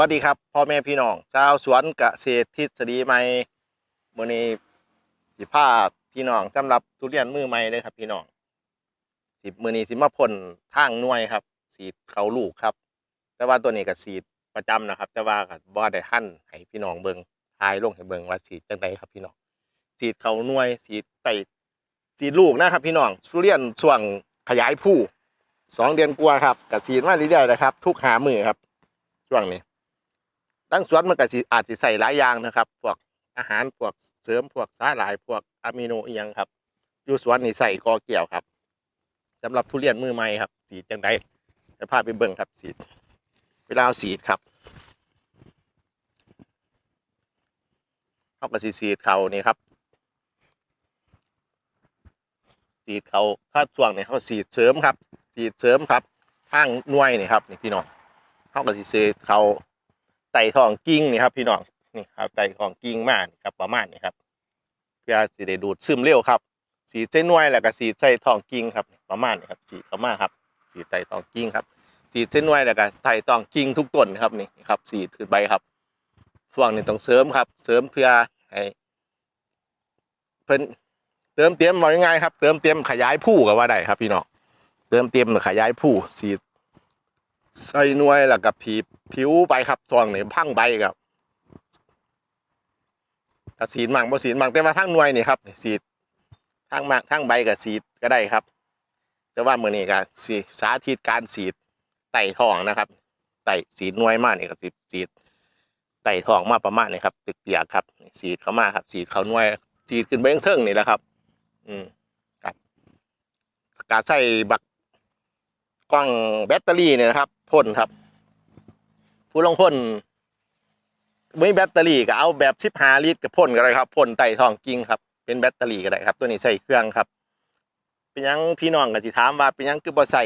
วัสดีครับพ่อแม่พี่น้องชาวสวนเกษตรทฤษฎีใหม่มื้อนี้สิพาพี่น้องสำหรับทุเรียนมือใหม่เลยครับพี่น้องสิมื้อนี้สิมาพ่นทางหน่วยครับ สีเขาลูกครับ แต่ว่าตัวนี้ก็สีประจำนะครับ แต่ว่าก็บ่ได้หั่นให้พี่น้องเบิ่งทายลงให้เบิ่งว่าสีจังไดครับพี่น้องสีเขาหน่วยสีไตสีลูกนะครับ พี่น้องทุเรียนช่วงขยายผู้สองเดือนกว่าครับก็สีมาเรื่อยๆนะครับ ทุกหามือครับช่วงนี้ ตั้งสวนมันก็สิอาจสิใส่หลายอย่างนะครับ พวกอาหารพวกเสริมพวกสาหร่ายพวกอะมิโนอียงครับ อยู่สวนนี่ใส่กอเกี่ยวครับสำหรับทุเรียนมือใหม่ครับ สีดจังไดจะพาไปเบิ่งครับสีเวลาเอาสีครับเข้าก็สิสีเขานี่ครับ สีเขาถ้าช่วงเนี้เขาสีเสริมครับ สีเสริมครับข้างน่วยนี่ครับนี่พี่น้องเข้าก็สิสีเขา ไต่ทองกิ้งนี่ครับ พี่น้องนี่ครับไต่ทองกิ้งมากครับประมาณนี้ครับ เพื่อสิได้ดูดซึมเร็วครับ สีเส้นวยแล้วก็สีใส่ทองกิ้งครับประมาณนี้ครับ สีเข้ามาครับ สีไต่ทองกิ้งครับ สีเส้นวยแล้วก็ไต่ทองกิ้งทุกต้นครับนี่ครับ สีขึ้นใบครับช่วงนี้ต้องเสริมครับ เสริมเพื่อให้เพิ่นเติมเตรียมว่าง่ายๆครับ เติมเตรียมขยายผู้ก็ว่าได้ครับ พี่น้องเติมเตรียมขยายผู้สี ใส่นวยแล้วก็ผีผิวไปครับช่วงนี้พังใบครับถ้าสีดมังบ่สีดมังแต่ว่าทั้งนวยนี่ครับสีดทั้งมากทั้งใบกับสีดก็ได้ครับ แต่ว่ามื้อนี้ก็สีสาธิตการสีดไต่ทองนะครับ ไต่สีดนวยมากนี่ก็สีสีดไต่ทองมาประมาณนี้ครับตึกเปียกครับ สีดเข้ามาครับ สีดเขานวยสีดขึ้นไปเทิงนี่แหละครับ อืมครับการใส่บักกล้องแบตเตอรี่เนี่ยนะครับ พ่นครับ ผู้ลงพ่นไม่แบตเตอรี่ก็เอาแบบสิบห้าลิตรกับพ่นก็ได้ครับพ่นไต่ทองจริงครับ เป็นแบตเตอรี่ก็ได้ครับ ตัวนี้ใส่เครื่องครับ เป็นยังพี่น้องก็สิถามว่าเป็นยังคือบ่ใส่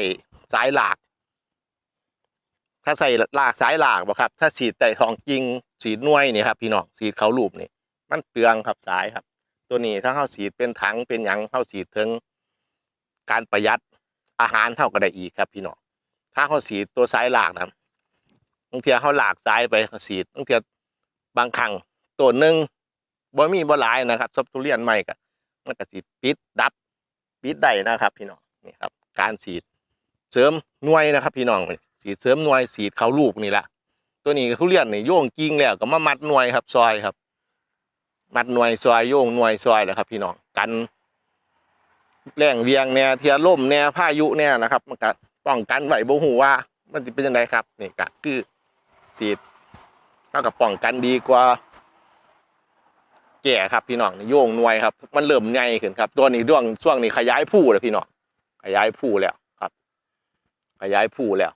สายหลาก ถ้าใส่หลากสายหลากบ่ครับ ถ้าสีดไต่ทองจริงสีดน่วยนี่ครับ พี่น้องสีดเขาลูบนี่มันเปลืองครับสายครับ ตัวนี้ถ้าเข้าสีดเป็นถังเป็นหยังเข้าสีดถึงการประหยัดอาหารเท่าก็ได้อีกครับ พี่น้อง ถ้าเขาสีตัวสายหลากนะบางเทีเขาหลากสายไปเขาสีบางเทีบางครั้งตัวหนึ่งบ่มีบ่หลายนะครับซับทุเรียนใหม่ก็มันก็สีปิดดับปิดได้นะครับ พี่น้องนี่ครับ การสีเสริมหน่วยนะครับ พี่น้องสีเสริมหน่วยสีเขาลูกนี่แหละตัวนี้ทุเรียนนี่โยงจริงแล้วก็มามัดหน่วยครับซอยครับ มัดหน่วยซอยโยงหน่วยซอยแหละครับ พี่น้องกันแรงเวียงเนี่ยเทียล่มเนี่ยพายุเนี่ยนะครับ มันก็ ป้องกันไว้บ่ฮู้ว่า มันสิเป็นยังไงครับนี่ก็คือสีดเท่ากับป้องกันดีกว่า แก่ครับพี่น้องโยงหน่วยครับ มันเริ่มใหญ่ขึ้นครับ ตัวนี้ด้วงช่วงนี้ขยายผู้แล้วพี่น้องขยายผู้แล้วครับ ขยายผู้แล้ว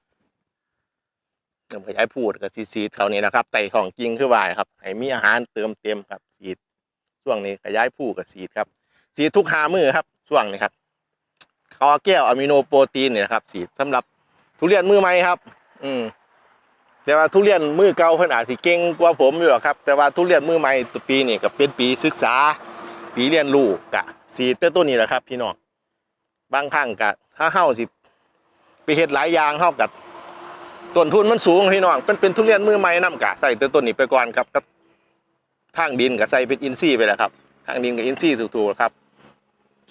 เริ่มขยายผู้ก็สีสีดเขานี่นะครับไต่ของจริงคือว่าครับให้มีอาหารเติมเต็มครับ สีดช่วงนี้ขยายผู้กับสีดครับ สีดทุกหามือครับ ช่วงนี้ครับ คอแก้วอะมิโนโปรตีนเนี่ยครับสีดสำหรับทุเรียนมือใหม่ครับ อืมแต่ว่าทุเรียนมือเก่าเพิ่นอาจสิเก่งกว่าผมอยู่หรอกครับ แต่ว่าทุเรียนมือใหม่ตัวปีนี่ก็เป็นปีศึกษา ปีเรียนรู้กะสีดแต่ตัวนี้แหละครับ พี่น้องบางครั้งกะถ้าเฮาสิไปเฮ็ดหลายอย่างเฮากับต้นทุนมันสูงพี่น้องเป็นเป็นทุเรียนมือใหม่นํกะใส่แต่ต้นนี้ไปก่อนครับครับทางดินก็ใส่เป็นอินทรีย์ไปแล้วครับ ทางดินกับอินทรีย์ถูกๆครับ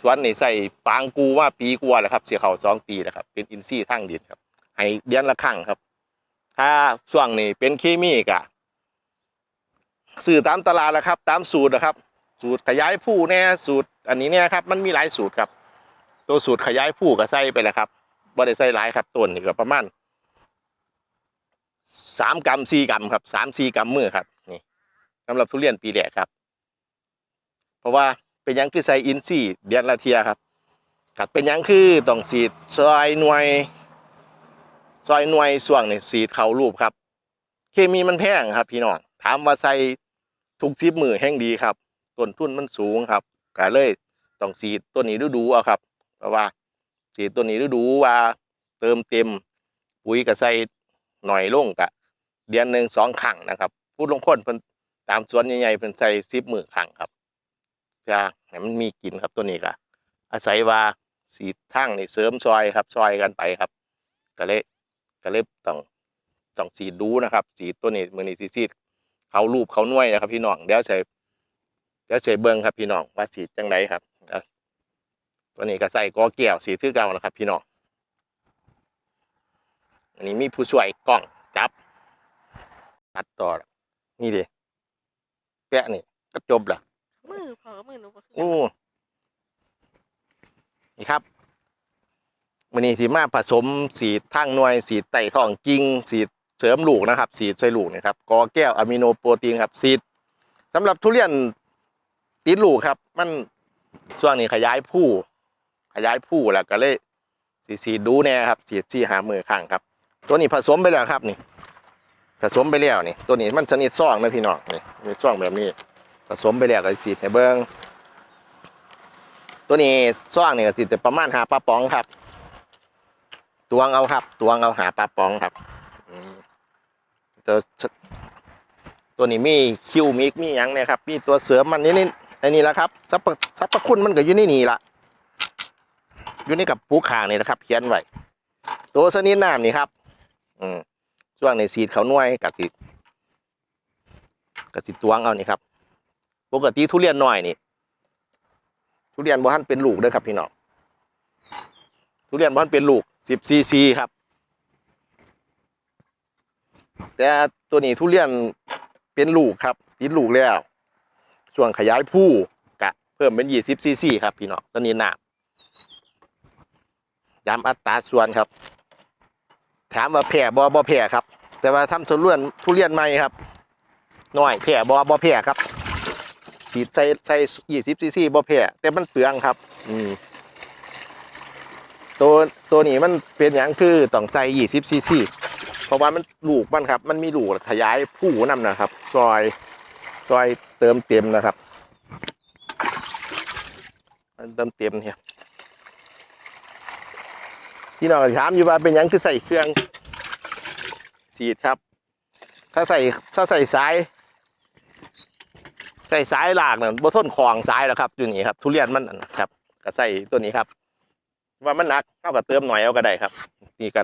สวนนี่ใส่ปางกูว่าปีกว่าแล้วครับ เสียเขาสองปีแล้วครับ เป็นอินทรีย์ทางดินครับ ให้เดือนละครั้งครับ ถ้าช่วงนี้เป็นเคมีกะสื่อตามตลาดแล้วครับ ตามสูตรนะครับ สูตรขยายผู้แน่สูตร อันนี้เนี่ยครับ มันมีหลายสูตรครับ ตัวสูตรขยายผู้ก็ใส่ไปแล้วครับบ่ได้ใส่หลายครับต้นนี่ก็ประมาณสามกรัมสี่กรัมครับสามสี่กรัมมือครับ นี่สำหรับทุเรียนปีแรกครับ เพราะว่า เป็นยังคือใส่อินทรีเดือนละเทียครับกัดเป็นยังคือต้องสีดซอยหน่วยซอยหน่วยส่วงนี่สีดเขารูปครับ เคมีมันแพงครับ พี่น้องถามว่าใส่ทุกทิปมือแห่งดีครับต้นทุนมันสูงครับก็เลยต้องสีดตัวนี้ดูๆเอาครับ เพราะว่าสีดตัวนี้ดูๆว่า เติมเต็มปุ๋ยก็ใส่หน่อยลงกะเดือนหนึ่งสองครั้งนะครับพูดลงพ้นเพิ่นตามสวนใหญ่ๆเพิ่นใส่สิบมือครั้งครับ เพื่อให้มันมีกินครับตัวนี้ก็อาศัยว่าสีทั้งนี่เสริมซอยครับซอยกันไปครับก็เลยก็เลยต้องต้องสีดูนะครับ สีตัวนี้มือนี้สีสีดเขารูปเขาหน่วยนะครับ พี่น้องเดี๋ยวใส่เดี๋ยวใส่เบิ้งครับ พี่น้องว่าสีจังไดครับตัวนี้ก็ใส่กอแก้วสีคือเก่านะครับ พี่น้องอันนี้มีผู้ช่วยกล้องจับตัดต่อนี่ดิแปะนี่ก็จบละ มือพอกับมือหนูก็คือโอ้นี่ครับมันนี้สีมาผสมสีทางหน่วยสีไต่ทองจริงสีเสริมลูกนะครับ สีใส่ลูกนะครับกอแก้วอะมิโนโปรตีนครับสีสำหรับทุเรียนติดลูกครับ มันช่วงนี้ขยายผู้ ขยายผู้แล้วก็เลยสีสีดูแน่ครับ สีสีหามือข้างครับ ตัวนี้ผสมไปแล้วครับนี่ผสมไปแล้วนี่ ตัวนี้มันสนิทซ่องนะพี่น้องนี่มีซ่องแบบนี้ สมไปแล้วก็สีให้เบิ้งตัวนี้ซ่องนี่ก็สิแต่ประมาณหาปลาป๋องครับตวงเอาครับตวงเอาหาปลาป๋องครับตัวตัวนี้มีคิวมิกมีหยังเนี่ยครับ มีตัวเสริมมันนี่นี่ไอ้นี่แหละครับสรรพสรรพคุณมันก็อยู่นี่นี่ละอยู่ในกับปูขางนี่นะครับเขียนไว้ตัวสนิทน้ำนี่ครับ อืมช่วงในสีดเขาหน่วยกับสีกับสีตวงเอานี่ครับ ปกติทุเรียนน้อยนี่ ทุเรียนบ่ทันเป็นลูกเด้อครับพี่น้องทุเรียนบ่ทันเป็นลูกสิบซีซีครับ แต่ตัวนี้ทุเรียนเป็นลูกครับติดลูกแล้วช่วงขยายผู้กะ เพิ่มเป็นยี่สิบซีซีครับพี่น้องตัวนี้หนาย้ำอัตราส่วนครับ ถามว่าแผ่บ่บ่แผ่ครับ แต่ว่าทำสวนเรียนทุเรียนใหม่ครับน้อยแผ่บ่บ่แผ่ครับ ฉีดใส่ใส่ยี่สิบซีซีบ่แพ้แต่มันเปลืองครับ อืมตัวตัวนี้มันเป็นอย่างคือต้องใส่ยี่สิบซีซีเพราะว่ามันลูกมันครับ มันมีลูกขยายผู้นำนะครับ ซอยซอยเติมเต็มนะครับเติมเต็มเนี่ยพี่น้องถามอยู่ว่าเป็นหยังคือใส่เครื่องฉีดครับ ถ้าใส่ถ้าใส่สาย ใส่สายหลากเนี่ยบ่ทนคลองสายแล้วครับอยู่นี่ครับ ทุเรียนมันครับก็ใส่ตัวนี้ครับ ว่ามันหนักเท่ากับเติมหน่อยเอาก็ได้ครับ นี่ก็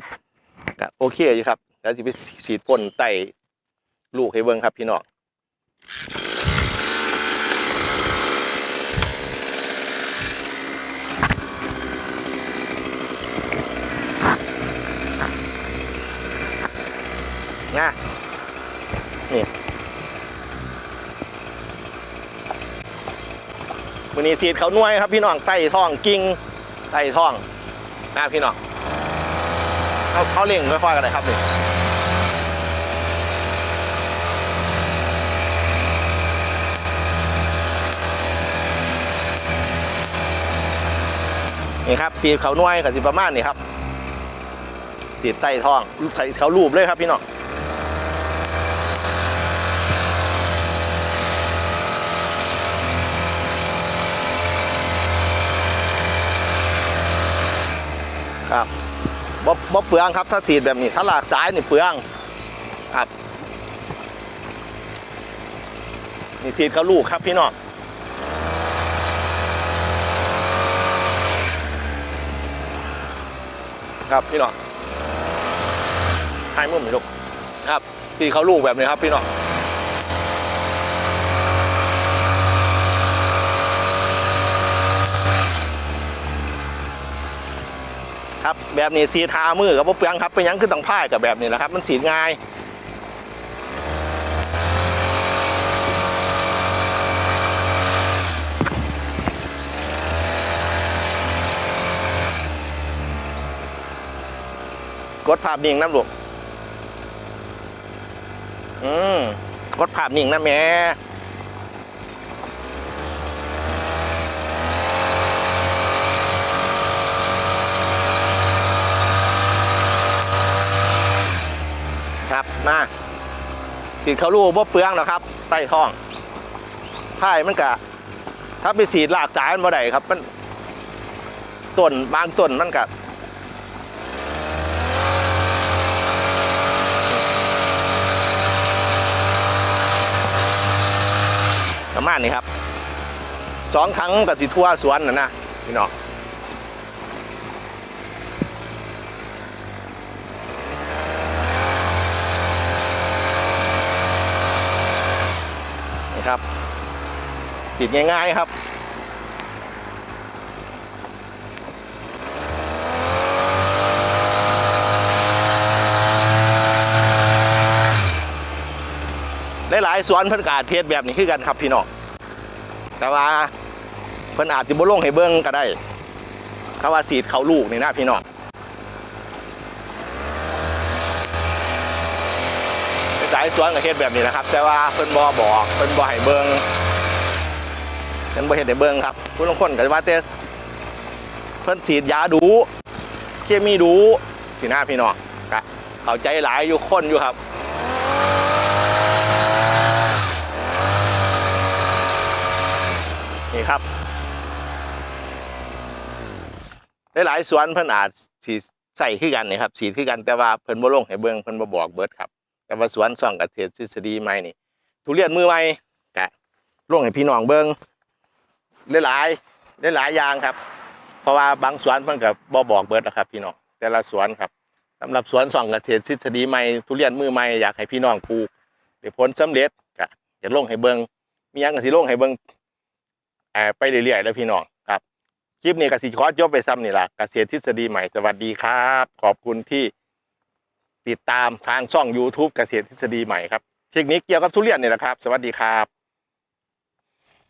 ก็โอเคอยู่ครับ แล้วสิไปฉีดพ่นไต่ลูกให้เบิ่งครับพี่น้องนะนี่ มือนี้สีดเขาหน่วยครับพี่น้องไต่ท้องกิ่งไต่ท้องนะพี่น้องเขาเขาเล่งค่อยๆกันเลยครับนี่นี่ครับสีดเขาหน่วยกับสีประมาณนี่ครับสีดไต่ท้องใส่เขารูปเลยครับพี่น้อง ครับ บ่เปลืองครับ ถ้าสีดแบบนี้ถ้าหลากซ้ายนี่เปลืองครับนี่สีดเขาลูกครับพี่น้องครับพี่น้องให้มุมหน่อยลูกครับสีดเขาลูกแบบนี้ครับพี่น้องครับ แบบนี้สีทามือกับบ่เปลืองครับเป็นยังคือต้องพ่ากับแบบนี้แหละครับ มันสีง่ายกดภาพนิ่งน้ำลูกอืมกดภาพนิ่งนะแม่ครับ มา สีดเขาลูกบ่เปลืองหรอกครับใต้ท้องท้ายมันกะถ้าไปสีดหลากสายมันบ่ได้ครับ มันต้นบางต้นมันกะประมาณนี้ครับสองครั้งกับสิทั่วสวนนะนะพี่น้อง ครับ ติดง่ายๆครับหลายๆสวนเพิ่นก็อาจเทศแบบนี้คือกันครับพี่น้องแต่ว่าเพิ่นอาจจะบ่ลงให้เบิ่งก็ได้คำว่าสีดเขาลูกนี่นะพี่น้องายสวนก็เฮ็ดแบบนี้นะครับ แต่ว่าเพิ่นบ่บอกเพิ่นบ่ให้เบิ่งเพิ่นบ่เฮ็ดให้เบิ่งครับผู้ลางคนก็ว่าแต่เพิ่นฉีดยาดูเคมีดูสิหน้าพี่น้องก็เข้าใจหลายอยู่คนอยู่ครับนี่ครับหลายๆสวนเพิ่นอาจสีใส่คือกันนี่ครับสีคือกันแต่ว่าเพิ่นบ่ลงให้เบิ่งเพิ่นบ่บอกเบิดครับ แต่ว่าสวนซ่องเกษตรทฤษฎีใหม่นี่ ทุเรียนมือใหม่กะลงให้พี่น้องเบิ่งหลายๆหลายๆอย่างครับ เพราะว่าบางสวนเพิ่นก็บ่บอกเบิดนะครับ พี่น้องแต่ละสวนครับสำหรับสวนซ่องเกษตรทฤษฎีใหม่ทุเรียนมือใหม่อยากให้พี่น้องปลูกได้ผลสำเร็จก็อยากลงให้เบิ่งมีหยังก็สิลงให้เบิ่งเอ่อไปเรื่อยๆแล้วพี่น้องครับ คลิปนี้กสิขอจบไปซ้ำนี่ล่ะเกษตรทฤษฎีใหม่สวัสดีครับ ขอบคุณที่ ติดตามทางช่อง YouTube เกษตรทฤษฎีใหม่ครับ เทคนิคเกี่ยวกับทุเรียนนี่แหละครับ สวัสดีครับ